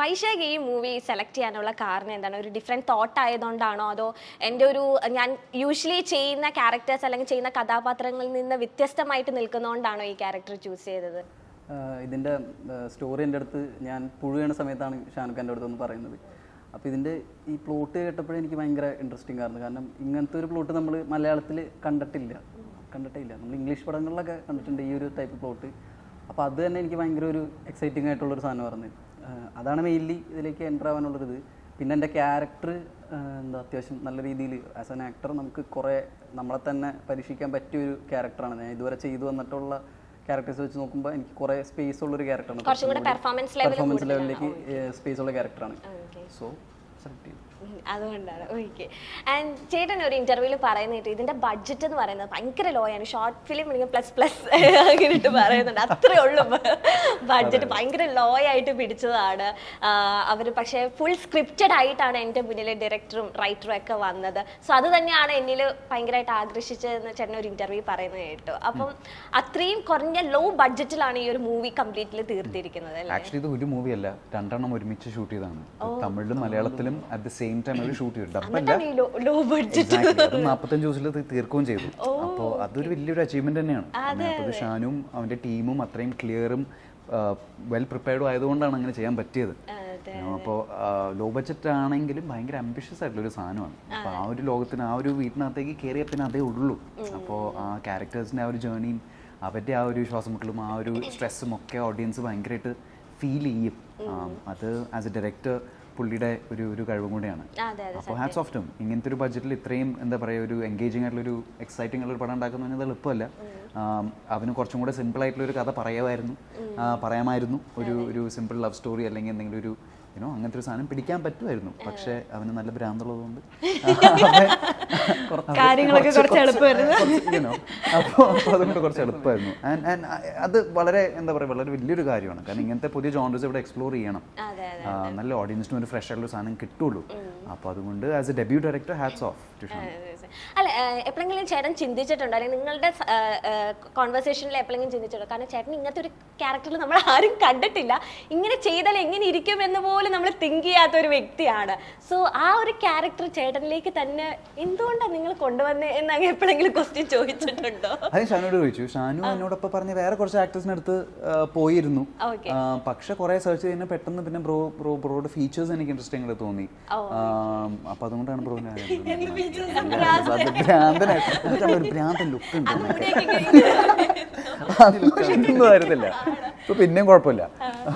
വൈശാഖ് ഈ movie select ചെയ്യാനുള്ള കാരണം എന്താണ്? ഒരു ഡിഫറെന്റ് തോട്ട് ആയതുകൊണ്ടാണോ? അതോ എന്റെ ഒരു ഞാൻ യൂഷ്വലി ചെയ്യുന്ന ക്യാരക്ടേഴ്സ് അല്ലെങ്കിൽ ചെയ്യുന്ന കഥാപാത്രങ്ങളിൽ നിന്ന് വ്യത്യസ്തമായിട്ട് നിൽക്കുന്നതുകൊണ്ടാണോ ഈ ക്യാരക്ടർ ചൂസ് ചെയ്തത്? ഇതിന്റെ സ്റ്റോറി എന്റെ അടുത്ത് ഞാൻ പുഴുകണ സമയത്താണ് ഷാനുഖ് എന്റെ അടുത്ത് ഒന്ന് പറയുന്നത്. അപ്പോൾ ഇതിന്റെ ഈ പ്ലോട്ട് കേട്ടപ്പോഴേ എനിക്ക് ഭയങ്കര ഇൻട്രസ്റ്റിംഗ് ആയിരുന്നു. കാരണം ഇങ്ങനത്തെ ഒരു പ്ലോട്ട് നമ്മൾ മലയാളത്തിൽ കണ്ടിട്ടില്ല. കണ്ടിട്ടില്ല. നമ്മൾ ഇംഗ്ലീഷ് പടങ്ങളിലൊക്കെ കണ്ടിട്ടുണ്ട് ഈ ഒരു ടൈപ്പ് പ്ലോട്ട് അപ്പോൾ അത് തന്നെ എനിക്ക് ഭയങ്കര ഒരു എക്സൈറ്റിംഗ് ആയിട്ടുള്ളൊരു സാധനം പറഞ്ഞത്. അതാണ് മെയിൻലി ഇതിലേക്ക് എന്റർ ആവാനുള്ളൊരിത് പിന്നെ എന്റെ ക്യാരക്ടർ എന്താ അത്യാവശ്യം നല്ല രീതിയിൽ ആസ് ആൻ ആക്ടർ നമുക്ക് കുറേ നമ്മളെ തന്നെ പരീക്ഷിക്കാൻ പറ്റിയ ഒരു ക്യാരക്ടറാണ് ഞാൻ ഇതുവരെ ചെയ്തു വന്നിട്ടുള്ള ക്യാരക്ടേഴ്സ് വെച്ച് നോക്കുമ്പോൾ എനിക്ക് കുറേ സ്പേസ് ഉള്ളൊരു ക്യാരക്ടറാണ് പെർഫോമൻസ് ലെവലിലേക്ക് സ്പേസ് ഉള്ള ക്യാരക്ടറാണ് സോ ചെയ്തു അതുകൊണ്ടാണ്. ഓക്കെ ആൻഡ് ചേട്ടൻ ഒരു ഇന്റർവ്യൂവിൽ പറയുന്നിട്ട് കേട്ടു ഇതിന്റെ ബഡ്ജറ്റ് എന്ന് പറയുന്നത് ഭയങ്കര ലോ ആണ്. ഷോർട്ട് ഫിലിം ഇല്ലെങ്കിൽ പ്ലസ് പ്ലസ് അങ്ങനെ പറയുന്നുണ്ട്. അത്രേ ഉള്ളൂ. ബഡ്ജറ്റ് ഭയങ്കര ലോ ആയിട്ട് പിടിച്ചതാണ്. അവർ പക്ഷേ ഫുൾ സ്ക്രിപ്റ്റഡ് ആയിട്ടാണ് എന്റെ മുന്നിൽ ഡയറക്ടറും റൈറ്ററും ഒക്കെ വന്നത്. സോ അത് തന്നെയാണ് എന്നിൽ ഭയങ്കരമായിട്ട് ആകർഷിച്ചതെന്ന് ചേട്ടൻ ഒരു ഇന്റർവ്യൂ പറയുന്നത് കേട്ടോ. അപ്പം അത്രയും കുറഞ്ഞ ലോ ബഡ്ജറ്റിലാണ് ഈ ഒരു മൂവി കംപ്ലീറ്റ്ലി തീർത്തിരിക്കുന്നത് ആക്ച്വലി ഇത് ഒരു മൂവിയല്ല രണ്ടെണ്ണം ഒരുമിച്ച് ഷൂട്ട് ചെയ്താണ് തമിഴിലും മലയാളത്തിലും അറ്റ് ദ സെയിം ടൈം അവർ ഷൂട്ട് ചെയ്തു ഡബല്ല നാൽപ്പത്തഞ്ച് ദിവസത്തിൽ തീർക്കുകയും ചെയ്തു. അപ്പോൾ അതൊരു വലിയൊരു അച്ചീവ്മെന്റ് തന്നെയാണ്. അപ്പോൾ ഷാനും അവന്റെ ടീമും അത്രയും ക്ലിയറും വെൽ പ്രിപ്പയർഡും ആയതുകൊണ്ടാണ് അങ്ങനെ ചെയ്യാൻ പറ്റിയത്. അപ്പോൾ ലോ ബഡ്ജറ്റ് ആണെങ്കിലും ഭയങ്കര അംബിഷ്യസ് ആയിട്ടുള്ള ഒരു സാധനമാണ്. അപ്പോൾ ആ ഒരു ലോകത്തിന് ആ ഒരു വീട്ടിനകത്തേക്ക് കയറിയ പിന്നെ അതേ ഉള്ളൂ. അപ്പോൾ ആ ക്യാരക്ടേഴ്സിന്റെ ആ ഒരു ജേർണിയും അവരുടെ ആ ഒരു ശ്വാസം മുട്ടലും ആ ഒരു സ്ട്രെസ്സും ഒക്കെ ഓഡിയൻസ് ഭയങ്കരമായിട്ട് ഫീൽ ചെയ്യും. അത് ആസ് എ ഡയറക്ടർ പുള്ളിയുടെ ഒരു ഒരു കഴിവും കൂടെയാണ്. അപ്പോൾ ഹാറ്റ്സ് ഓഫ് ടും ഇങ്ങനത്തെ ഒരു ബഡ്ജറ്റിൽ ഇത്രയും എന്താ പറയുക ഒരു എൻഗേജിങ് ആയിട്ടുള്ള ഒരു എക്സൈറ്റിംഗ് ആയിട്ടുള്ള ഒരു പടം ഉണ്ടാക്കുന്നത് പറഞ്ഞാൽ എളുപ്പമല്ല. അവന് കുറച്ചും കൂടെ സിമ്പിൾ ആയിട്ടുള്ള ഒരു കഥ പറയാമായിരുന്നു. പറയാമായിരുന്നു. ഒരു ഒരു സിമ്പിൾ ലവ് സ്റ്റോറി അല്ലെങ്കിൽ എന്തെങ്കിലും ഒരു യുനോ അങ്ങനത്തെ ഒരു സാധനം പിടിക്കാൻ പറ്റുമായിരുന്നു. പക്ഷേ അവന് നല്ല ഭ്രാന്തുള്ളതുകൊണ്ട് അപ്പോൾ അതുകൊണ്ട് കുറച്ച് എളുപ്പമായിരുന്നു. ആൻഡ് ആൻഡ് അത് വളരെ എന്താ പറയുക വളരെ വലിയൊരു കാര്യമാണ്. കാരണം ഇങ്ങനത്തെ പുതിയ ജോണ്ടേഴ്സ് ഇവിടെ എക്സ്പ്ലോർ ചെയ്യണം. നല്ല ഓഡിയൻസിന് ഒരു ഫ്രഷ് ആയിട്ടുള്ള സാധനം കിട്ടുള്ളൂ. അപ്പോൾ അതുകൊണ്ട് as a debut director hats off to അല്ല എപ്പോഴെങ്കിലും ചേട്ടൻ ചിന്തിച്ചിട്ടുണ്ടോ? അല്ലെങ്കിൽ നിങ്ങളുടെ കോൺവെർസേഷനിൽ എപ്പോഴെങ്കിലും ചിന്തിച്ചിട്ടുണ്ടോ? കാരണം ചേട്ടൻ ഇങ്ങനത്തെ ഒരു ക്യാരക്ടറിൽ നമ്മൾ ആരും കണ്ടിട്ടില്ല. ഇങ്ങനെ ചെയ്താൽ എങ്ങനെ ഇരിക്കും എന്ന് പോലും നമ്മൾ തിങ്ക് ചെയ്യാത്ത ഒരു വ്യക്തിയാണ്. സോ ആ ഒരു ക്യാരക്ടർ ചേട്ടനിലേക്ക് തന്നെ എന്തുകൊണ്ടാണ് നിങ്ങൾ കൊണ്ടുവന്നത് എന്ന് അങ്ങനെ എപ്പോഴെങ്കിലും ക്വസ്റ്റ്യൻ ചോദിച്ചിട്ടുണ്ടോ? അത് ഷാനോട് ചോദിച്ചു. ഷാനു എന്നോടൊപ്പം പറഞ്ഞ വേറെ കുറച്ച് ആക്ടേഴ്സിന് അടുത്ത് പോയിരുന്നു. പക്ഷെ കുറെ സെർച്ച് ചെയ്യുന്ന പെട്ടെന്ന് പിന്നെ ബ്രോ ബ്രോ ബ്രോയുടെ ഫീച്ചേഴ്സ് എനിക്ക് ഇൻട്രസ്റ്റിംഗ് തോന്നി. അപ്പൊ അതുകൊണ്ടാണ് ബ്രോ ഭ്രാന്തനായിട്ട് ഒരു ഭ്രാന്തൻ ലുക്ക് ഉണ്ട്. ആയിരുന്നില്ല ഇപ്പൊ പിന്നെയും കുഴപ്പമില്ല.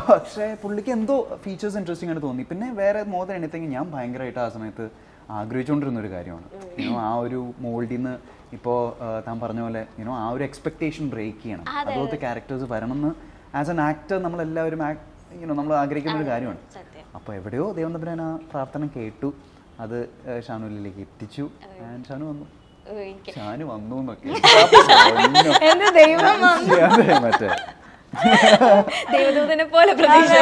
പക്ഷേ പുള്ളിക്ക് എന്തോ ഫീച്ചേഴ്സ് ഇൻട്രസ്റ്റിംഗ് ആയിട്ട് തോന്നി. പിന്നെ വേറെ മോർ ദാൻ എനിത്തിങ് ഞാൻ ഭയങ്കരമായിട്ട് ആ സമയത്ത് ആഗ്രഹിച്ചുകൊണ്ടിരുന്ന ഒരു കാര്യമാണ്. ആ ഒരു മോൾഡിൽ നിന്ന് ഇപ്പോൾ താൻ പറഞ്ഞ പോലെ യുനോ ആ ഒരു എക്സ്പെക്ടേഷൻ ബ്രേക്ക് ചെയ്യണം. അതുപോലത്തെ ക്യാരക്ടേഴ്സ് വരണമെന്ന് ആസ് എൻ ആക്ടർ നമ്മളെല്ലാവരും യുനോ നമ്മൾ ആഗ്രഹിക്കുന്ന ഒരു കാര്യമാണ്. സത്യം. അപ്പോൾ എവിടെയോ ദൈവം തമ്പുരാൻ ആ പ്രാർത്ഥന കേട്ടു. അത് ഷാനുലിലേക്ക് എത്തിച്ചു. ഷാനു വന്നു. ഷാനു വന്നു എന്നൊക്കെ. മറ്റേ. ദൈവദൂതനെ പോലെ പ്രതീക്ഷ